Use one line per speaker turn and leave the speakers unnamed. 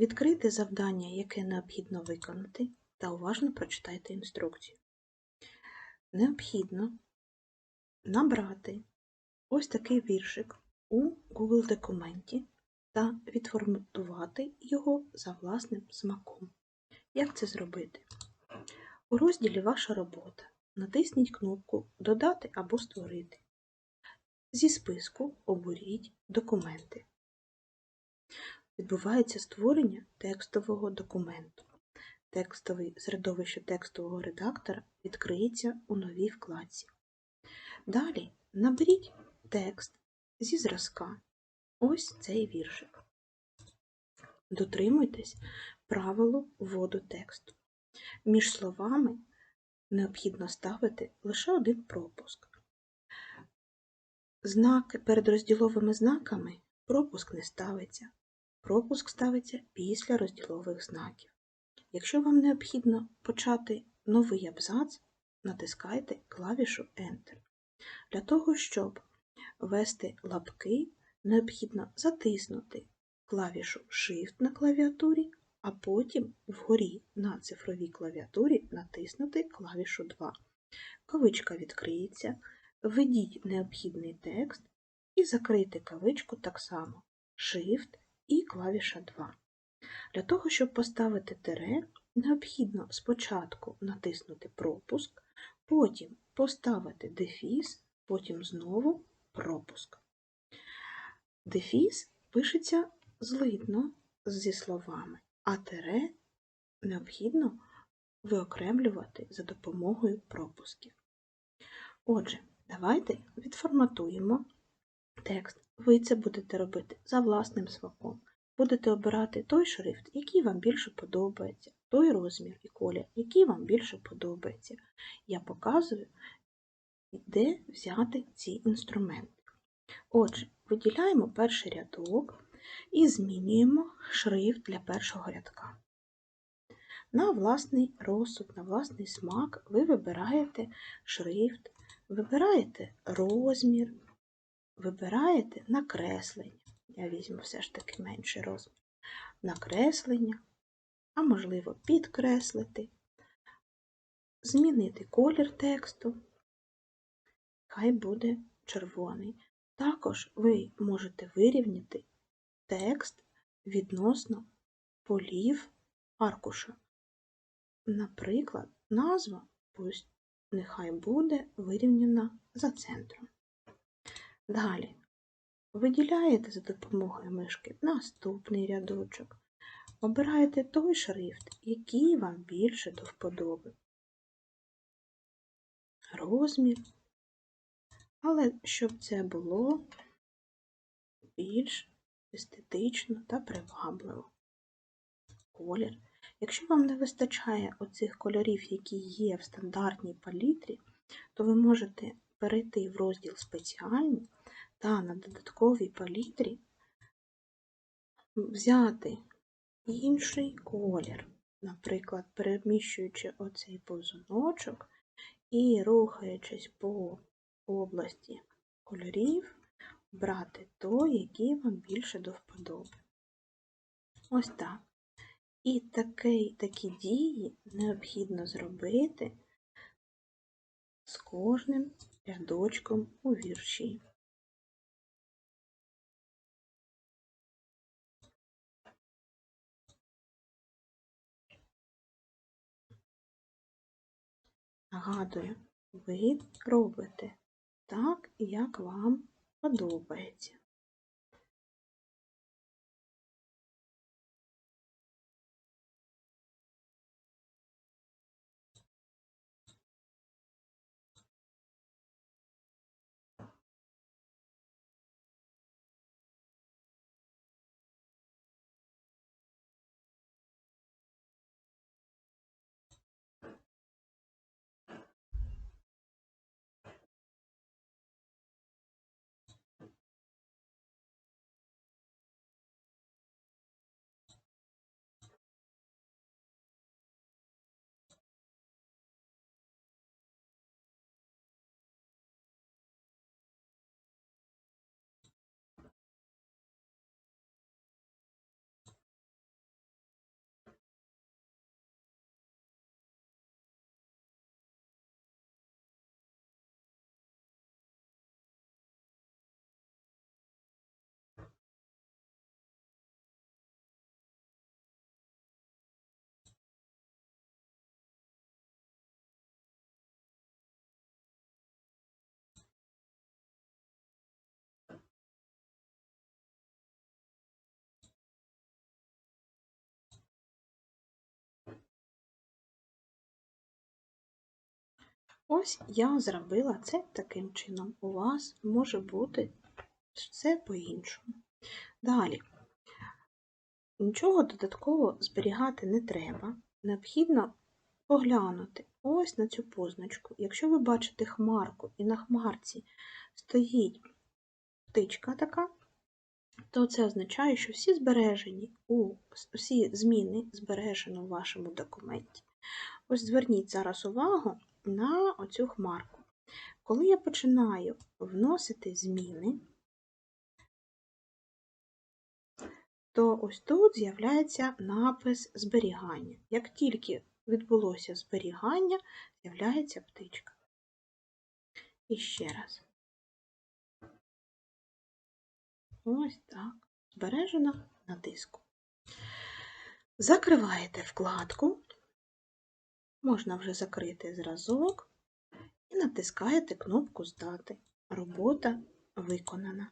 Відкрийте завдання, яке необхідно виконати, та уважно прочитайте інструкцію. Необхідно набрати ось такий віршик у Google документі та відформатувати його за власним смаком. Як це зробити? У розділі Ваша робота натисніть кнопку Додати або Створити. Зі списку оберіть Документи. Відбувається створення текстового документу. Текстовий середовище текстового редактора відкриється у новій вкладці. Далі наберіть текст зі зразка. Ось цей віршик. Дотримуйтесь правилу вводу тексту. Між словами необхідно ставити лише один пропуск. Знаки перед розділовими знаками пропуск не ставиться. Пропуск ставиться після розділових знаків. Якщо вам необхідно почати новий абзац, натискайте клавішу Enter. Для того, щоб ввести лапки, необхідно затиснути клавішу Shift на клавіатурі, а потім вгорі на цифровій клавіатурі натиснути клавішу 2. Кавичка відкриється, введіть необхідний текст і закрийте кавичку так само Shift і клавіша 2. Для того, щоб поставити тире, необхідно спочатку натиснути пропуск, потім поставити дефіс, потім знову пропуск. Дефіс пишеться злитно зі словами, а тире необхідно виокремлювати за допомогою пропусків. Отже, давайте відформатуємо текст. Ви це будете робити за власним смаком. Будете обирати той шрифт, який вам більше подобається, той розмір і колір, який вам більше подобається. Я показую, де взяти ці інструменти. Отже, виділяємо перший рядок і змінюємо шрифт для першого рядка. На власний розсуд, на власний смак ви вибираєте шрифт, вибираєте розмір, вибираєте накреслення. Я візьму все ж таки менший розмір. Накреслення, а можливо, підкреслити, змінити колір тексту, хай буде червоний. Також ви можете вирівняти текст відносно полів аркуша. Наприклад, назва пусть нехай буде вирівняна за центром. Далі виділяєте за допомогою мишки наступний рядочок. Обираєте той шрифт, який вам більше до вподоби. Розмір. Але щоб це було більш естетично та привабливо. Колір. Якщо вам не вистачає оцих кольорів, які є в стандартній палітрі, то ви можете перейти в розділ спеціальні та на додатковій палітрі взяти інший колір, наприклад, переміщуючи оцей повзуночок і рухаючись по області кольорів, брати той, який вам більше до вподоби. Ось так. І такі, такі дії необхідно зробити з кожним рядочком у вірші. Нагадую, ви робите так, як вам подобається. Ось я зробила це таким чином. У вас може бути все по-іншому. Далі. Нічого додатково зберігати не треба. Необхідно поглянути ось на цю позначку. Якщо ви бачите хмарку і на хмарці стоїть птичка така, то це означає, що всі збережені у всі зміни збережені у вашому документі. Ось зверніть зараз увагу на оцю хмарку. Коли я починаю вносити зміни, то ось тут з'являється напис зберігання. Як тільки відбулося зберігання, з'являється птичка. І ще раз. Ось так. Збережено на диску. Закриваєте вкладку, можна вже закрити зразок і натискаєте кнопку Здати. Робота виконана.